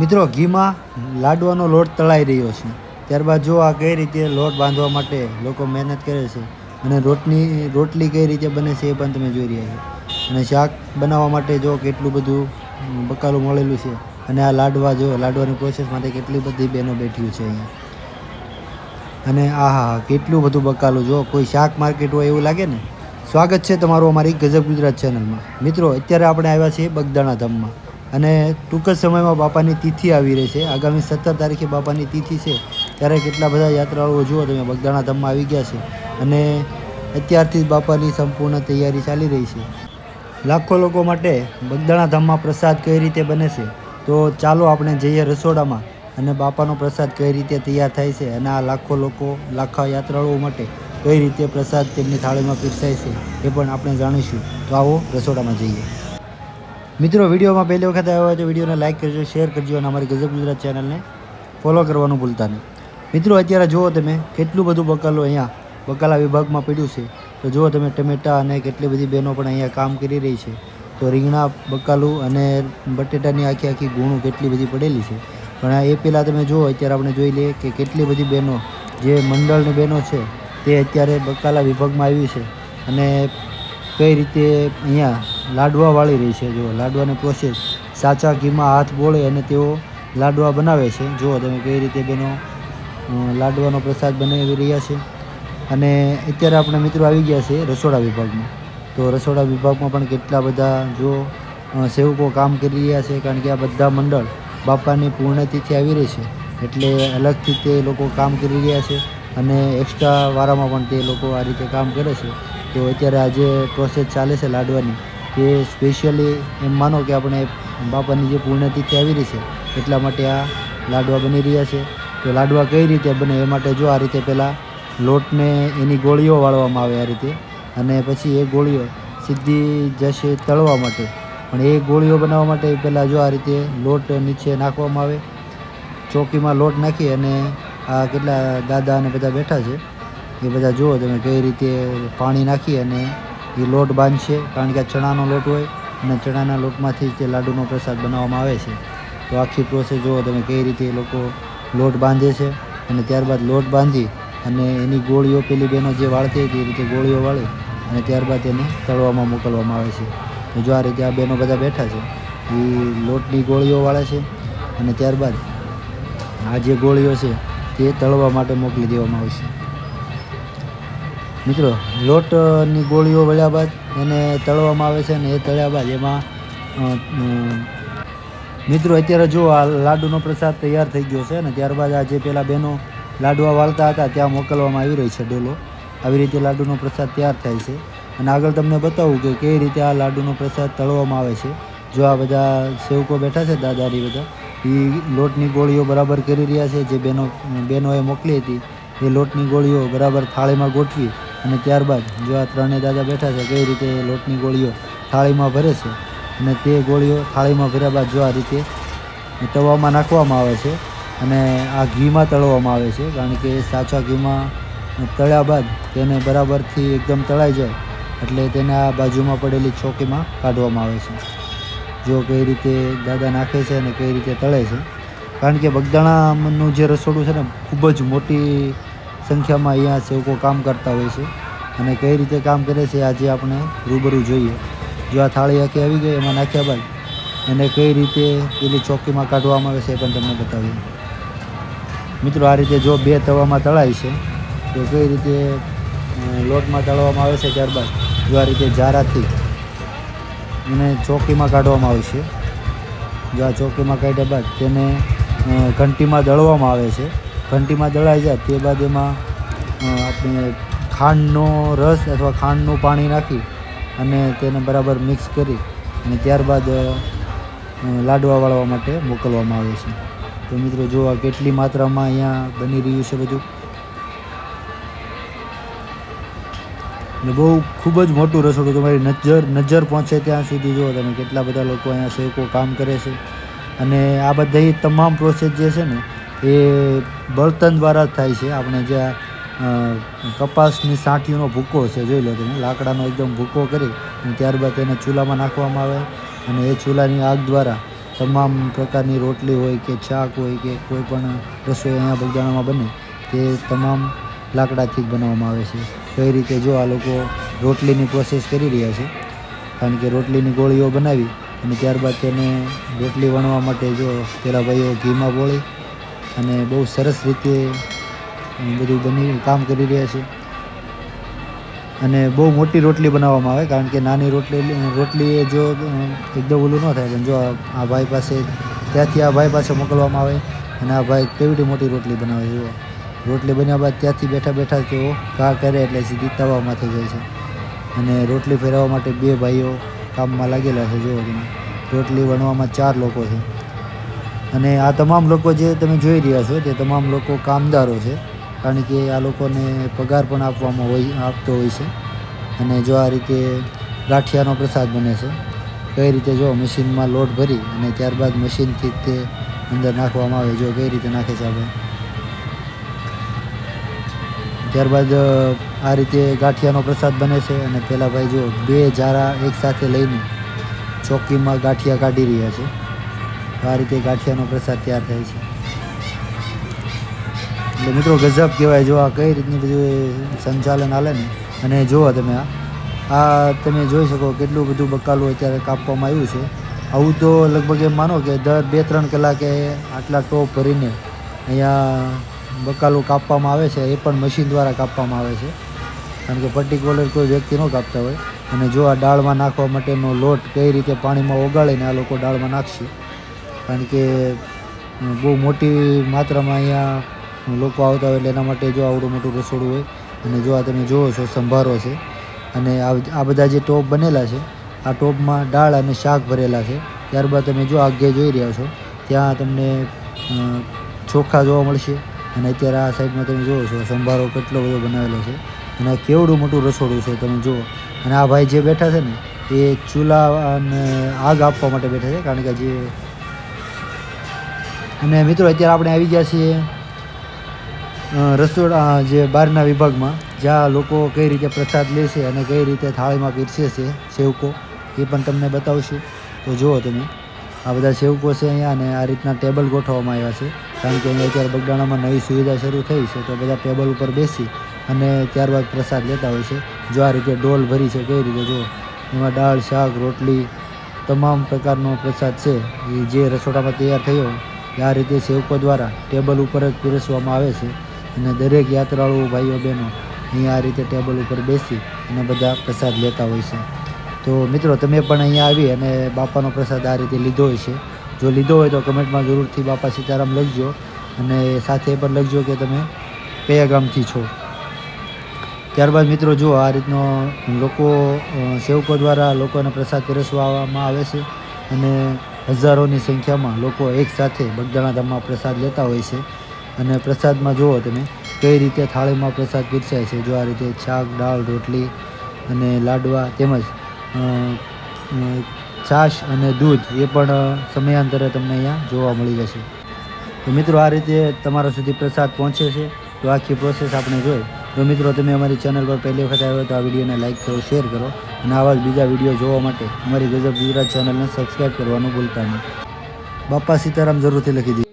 મિત્રો, ઘીમાં લાડવાનો લોટ તળાઈ રહ્યો છે. ત્યારબાદ જો આ કઈ રીતે લોટ બાંધવા માટે લોકો મહેનત કરે છે અને રોટની રોટલી કઈ રીતે બને છે એ પણ તમે જોઈ રહ્યા છો. અને શાક બનાવવા માટે જો કેટલું બધું બકાલું મળેલું છે અને આ લાડવા જો, લાડવાની પ્રોસેસ માટે કેટલી બધી બહેનો બેઠી છે અહીંયા. અને આ હા કેટલું બધું બકાલું. જો કોઈ શાક માર્કેટ હોય એવું લાગે ને, સ્વાગત છે તમારું અમારી ગજબ ગુજરાત ચેનલમાં મિત્રો, અત્યારે આપણે આવ્યા છીએ બગદાણા ધામમાં. અને ટૂંક જ સમયમાં બાપાની તિથિ આવી રહી છે. આગામી સત્તર તારીખે બાપાની તિથિ છે. ત્યારે કેટલા બધા યાત્રાળુઓ જુઓ તમે બગદાણા ધામમાં આવી ગયા છે અને અત્યારથી જ બાપાની સંપૂર્ણ તૈયારી ચાલી રહી છે. લાખો લોકો માટે બગદાણા ધામમાં પ્રસાદ કઈ રીતે બને છે? તો ચાલો આપણે જઈએ રસોડામાં અને બાપાનો પ્રસાદ કઈ રીતે તૈયાર થાય છે અને આ લાખો લોકો, લાખો યાત્રાળુઓ માટે કઈ રીતે પ્રસાદ તેમની થાળીમાં પીરસાય છે એ પણ આપણે જાણીશું. તો આવો રસોડામાં જઈએ. મિત્રો, વિડીયોમાં પહેલી વખત આવ્યા હોય તો વિડીયોને લાઇક કરજો શેર કરજો અને અમારી ગજબ ગુજરાત ચેનલને ફોલો કરવાનું ભૂલતા નહીં. મિત્રો, અત્યારે જુઓ તમે કેટલું બધું બકાલો અહીંયા બકાલા વિભાગમાં પડ્યું છે. તો જુઓ તમે ટમેટા અને કેટલી બધી બહેનો પણ અહીંયા કામ કરી રહી છે. તો રીંગણા, બકાલું અને બટેટાની આખી આખી ગુણું કેટલી બધી પડેલી છે. પણ એ પહેલાં તમે જુઓ, અત્યારે આપણે જોઈ લઈએ કે કેટલી બધી બહેનો, જે મંડળની બહેનો છે, તે અત્યારે બકાલા વિભાગમાં આવી છે. અને કઈ રીતે અહીંયા લાડવા વાળી રહી છે? જો લાડવાની પ્રોસેસ સાચા ઘીમાં હાથ બોળે અને તેઓ લાડવા બનાવે છે. જુઓ તમે કઈ રીતે બેનો લાડવાનો પ્રસાદ બનાવી રહ્યા છે. અને અત્યારે આપણે મિત્રો આવી ગયા છે રસોડા વિભાગમાં. તો રસોડા વિભાગમાં પણ કેટલા બધા, જો સેવકો કામ કરી રહ્યા છે, કારણ કે આ બધા મંડળ બાપાની પૂર્ણતિથિ આવી રહી છે. એટલે અલગથી તે લોકો કામ કરી રહ્યા છે અને એક્સ્ટ્રા વારામાં પણ તે લોકો આ રીતે કામ કરે છે. તો અત્યારે આ જે પ્રોસેસ ચાલે છે લાડવાની એ સ્પેશિયલી એમ માનો કે આપણે બાપાની જે પૂર્ણતિથિ આવી રહી છે, એટલા માટે આ લાડવા બની રહ્યા છે. તો લાડવા કઈ રીતે બને એ માટે જો આ રીતે પહેલાં લોટને એની ગોળીઓ વાળવામાં આવે આ રીતે અને પછી એ ગોળીઓ સીધી જશે તળવા માટે. પણ એ ગોળીઓ બનાવવા માટે પહેલાં જો આ રીતે લોટ નીચે નાખવામાં આવે, ચોકીમાં લોટ નાખી અને આ કેટલા દાદા અને બધા બેઠા છે એ બધા જુઓ તમે કઈ રીતે પાણી નાખી અને એ લોટ બાંધશે. કારણ કે આ ચણાનો લોટ હોય અને ચણાના લોટમાંથી તે લાડુનો પ્રસાદ બનાવવામાં આવે છે, તો આખી પ્રોસેસ જુઓ તમે કઈ રીતે એ લોકો લોટ બાંધે છે. અને ત્યારબાદ લોટ બાંધી અને એની ગોળીઓ પેલી બહેનો જે વાળતી હતી એ રીતે ગોળીઓ વાળી અને ત્યારબાદ એને તળવામાં મોકલવામાં આવે છે. તો જો આ રીતે આ બહેનો બધા બેઠા છે, એ લોટની ગોળીઓ વાળે છે અને ત્યારબાદ આ જે ગોળીઓ છે તે તળવા માટે મોકલી દેવામાં આવશે. મિત્રો, લોટની ગોળીઓ વળ્યા બાદ એને તળવામાં આવે છે અને એ તળ્યા બાદ એમાં મિત્રો, અત્યારે જો આ લાડુનો પ્રસાદ તૈયાર થઈ ગયો છે અને ત્યારબાદ આ જે પેલા બહેનો લાડવા વાળતા હતા, ત્યાં મોકલવામાં આવી રહી છે ડોલો. આવી રીતે લાડુનો પ્રસાદ તૈયાર થાય છે. અને આગળ તમને બતાવું કે કઈ રીતે આ લાડુનો પ્રસાદ તળવામાં આવે છે. જો આ બધા સેવકો બેઠા છે, દાદારી બધા, એ લોટની ગોળીઓ બરાબર કરી રહ્યા છે. જે બહેનો બહેનોએ મોકલી હતી, એ લોટની ગોળીઓ બરાબર થાળીમાં ગોઠવી અને ત્યારબાદ જો આ ત્રણેય દાદા બેઠા છે, કઈ રીતે લોટની ગોળીઓ થાળીમાં ભરે છે અને તે ગોળીઓ થાળીમાં ભર્યા બાદ જો આ રીતે તવામાં નાખવામાં આવે છે અને આ ઘીમાં તળવામાં આવે છે, કારણ કે સાચા ઘીમાં તળ્યા બાદ તેને બરાબરથી એકદમ તળાઈ જાય, એટલે તેને આ બાજુમાં પડેલી ચોકીમાં કાઢવામાં આવે છે. જો કઈ રીતે દાદા નાખે છે અને કઈ રીતે તળે છે. કારણ કે બગદાણાનું જે રસોડું છે ને, ખૂબ જ મોટી સંખ્યામાં અહીંયા સેવકો કામ કરતા હોય છે અને કઈ રીતે કામ કરે છે આજે આપણે રૂબરૂ જોઈએ. જો આ થાળી આખી આવી ગઈ, એમાં નાખ્યા બાદ એને કઈ રીતે પેલી ચોકીમાં કાઢવામાં આવે છે એ પણ તમને બતાવીએ. મિત્રો, આ રીતે જો બે તવામાં તળાય છે, તો કઈ રીતે લોટમાં તળવામાં આવે છે ત્યારબાદ? જો આ રીતે જારાથી એને ચોકીમાં કાઢવામાં આવે છે, જો આ ચોકીમાં કાઢ્યા બાદ તેને ઘંટીમાં દળવામાં આવે છે ઘંટીમાં દળાઈ જાય, તે બાદ એમાં આપણે ખાંડનો રસ અથવા ખાંડનું પાણી નાખી અને તેને બરાબર મિક્સ કરી અને ત્યારબાદ લાડવા વાળવા માટે મોકલવામાં આવે છે. તો મિત્રો જો આ કેટલી માત્રામાં અહીંયા બની રહ્યું છે બધું. ને બહુ ખૂબ જ મોટું રસોડું તમારી નજર નજર પહોંચે ત્યાં સુધી જુઓ તમે કેટલા બધા લોકો અહીંયા સેવકો કામ કરે છે. અને આ બધી તમામ પ્રોસેસ જે છે ને એ બળતણ દ્વારા જ થાય છે. આપણે જે કપાસની સાંઠીનો ભૂકો છે, જોઈ લો તમે, લાકડાનો એકદમ ભૂકો કરી અને ત્યારબાદ તેને ચૂલામાં નાખવામાં આવે અને એ ચૂલાની આગ દ્વારા તમામ પ્રકારની રોટલી હોય કે શાક હોય કે કોઈ પણ રસોઈ અહીંયા બગદાણામાં બને, તે તમામ લાકડાથી જ બનાવવામાં આવે છે. કઈ રીતે જો આ લોકો રોટલીની પ્રોસેસ કરી રહ્યા છે, કારણ કે રોટલીની ગોળીઓ બનાવી અને ત્યારબાદ તેને રોટલી વણવા માટે જો પેલા ભાઈઓ ઘીમાં બોળી અને બહુ સરસ રીતે બધું બની કામ કરી રહ્યા છે. અને બહુ મોટી રોટલી બનાવવામાં આવે, કારણ કે નાની રોટલી રોટલી એ જો એકદમ ઓલું ન થાય, પણ જો આ ભાઈ પાસે, ત્યાંથી આ ભાઈ પાસે મોકલવામાં આવે, અને આ ભાઈ કેવડી મોટી રોટલી બનાવે જુઓ. રોટલી બન્યા બાદ ત્યાંથી બેઠા બેઠા તેઓ ઘા કરે એટલે સીધી તવામાં થઈ જાય છે. અને રોટલી ફેરવવા માટે બે ભાઈઓ કામમાં લાગેલા છે, જુઓ તમે. રોટલી વણવામાં ચાર લોકો છે. અને આ તમામ લોકો જે તમે જોઈ રહ્યા છો તે તમામ લોકો કામદારો છે. કારણ કે આ લોકોને પગાર પણ આપવામાં હોય, આપતો હોય છે. અને જો આ રીતે ગાંઠિયાનો પ્રસાદ બને છે કઈ રીતે જો મશીનમાં લોટ ભરી અને ત્યારબાદ મશીનથી તે અંદર નાખવામાં આવે, જો કઈ રીતે નાખે છે આપણે. ત્યારબાદ આ રીતે ગાંઠિયાનો પ્રસાદ બને છે અને પેલા ભાઈ જો બે જારા એકસાથે લઈને ચોકીમાં ગાંઠિયા કાઢી રહ્યા છે. આ રીતે ગાંઠિયાનો પ્રસાદ તૈયાર થાય છે. એટલે મિત્રો ગજબ કહેવાય. જો આ કઈ રીતની બધું સંચાલન હાલે ને, અને જુઓ તમે આ આ તમે જોઈ શકો કેટલું બધું બકાલું અત્યારે કાપવામાં આવ્યું છે. આવું તો લગભગ એમ માનો કે દર બે ત્રણ કલાકે આટલા ટોપ ભરીને અહીંયા બકાલું કાપવામાં આવે છે. એ પણ મશીન દ્વારા કાપવામાં આવે છે. કારણ કે પર્ટિક્યુલર કોઈ વ્યક્તિ ન કાપતા હોય. અને જો આ દાળમાં નાખવા માટેનો લોટ કઈ રીતે પાણીમાં ઓગાળીને આ લોકો દાળમાં નાખશે કારણ કે બહુ મોટી માત્રામાં અહીંયા લોકો આવતા હોય એટલે એના માટે જો આવડું મોટું રસોડું હોય. અને જો આ તમે જુઓ છો, સંભારો છે. અને આ બધા જે ટોપ બનેલા છે, આ ટોપમાં દાળ અને શાક ભરેલા છે. ત્યારબાદ તમે જો આગે જોઈ રહ્યા છો, ત્યાં તમને ચોખા જોવા મળશે. અને અત્યારે આ સાઈડમાં તમે જુઓ છો, સંભારો કેટલો બધો બનાવેલો છે. અને કેવડું મોટું રસોડું છે તમે જુઓ. અને આ ભાઈ જે બેઠા છે ને, એ ચૂલા અને આગ આપવા માટે બેઠા છે. કારણ કે જે અને મિત્રો, અત્યારે આપણે આવી ગયા છીએ રસોડા જે બહારના વિભાગમાં, જ્યાં લોકો કઈ રીતે પ્રસાદ લે છે અને કઈ રીતે થાળીમાં પીરસે છે, સેવકો, એ પણ તમને બતાવશું. તો જુઓ તમે, આ બધા સેવકો છે અહીંયા અને આ રીતના ટેબલ ગોઠવવામાં આવ્યા છે. કારણ કે અહીંયા અત્યારે બગડાણામાં નવી સુવિધા શરૂ થઈ છે, તો બધા ટેબલ ઉપર બેસી અને ત્યારબાદ પ્રસાદ લેતા હોય છે. જો આ રીતે ડોલ ભરી છે, કઈ રીતે જુઓ. એમાં દાળ, શાક, રોટલી, તમામ પ્રકારનો પ્રસાદ છે, એ જે રસોડામાં તૈયાર થયો એ આ રીતે સેવકો દ્વારા ટેબલ ઉપર જ પીરસવામાં આવે છે અને દરેક યાત્રાળુ ભાઈઓ બહેનો અહીંયા આ રીતે ટેબલ ઉપર બેસી અને બધા પ્રસાદ લેતા હોય છે. તો મિત્રો, તમે પણ અહીંયા આવી અને બાપાનો પ્રસાદ આ રીતે લીધો હોય છે. જો લીધો હોય તો કમેન્ટમાં જરૂરથી બાપા સીતારામ લખજો અને સાથે પણ લખજો કે તમે કયા ગામથી છો. ત્યારબાદ મિત્રો, જો આ રીતનો લોકો સેવકો દ્વારા લોકોને પ્રસાદ પીરસવામાં આવે છે અને હજારોની સંખ્યામાં લોકો એકસાથે બગદાણા ધામમાં પ્રસાદ લેતા હોય છે. અને પ્રસાદમાં જુઓ તમે, કઈ રીતે થાળીમાં પ્રસાદ પીરસાય છે. જો આ રીતે શાક, દાળ, રોટલી અને લાડવા તેમજ છાશ અને દૂધ એ પણ સમયાંતરે તમને અહીંયા જોવા મળી જશે. તો મિત્રો, આ રીતે તમારા સુધી પ્રસાદ પહોંચે છે. તો આખી પ્રોસેસ આપણે જોઈ. તો મિત્રો, તમે અમારી ચેનલ પર પહેલી વખત આવ્યો તો આ વિડીયોને લાઇક કરો શેર કરો. અને આવા જ બીજા વીડિયો જોવા માટે અમારી ગજબ ગુજરાત ચેનલને સબસ્ક્રાઈબ કરવાનું ભૂલતા નહીં. બાપા સીતારામ જરૂરથી લખી દીધું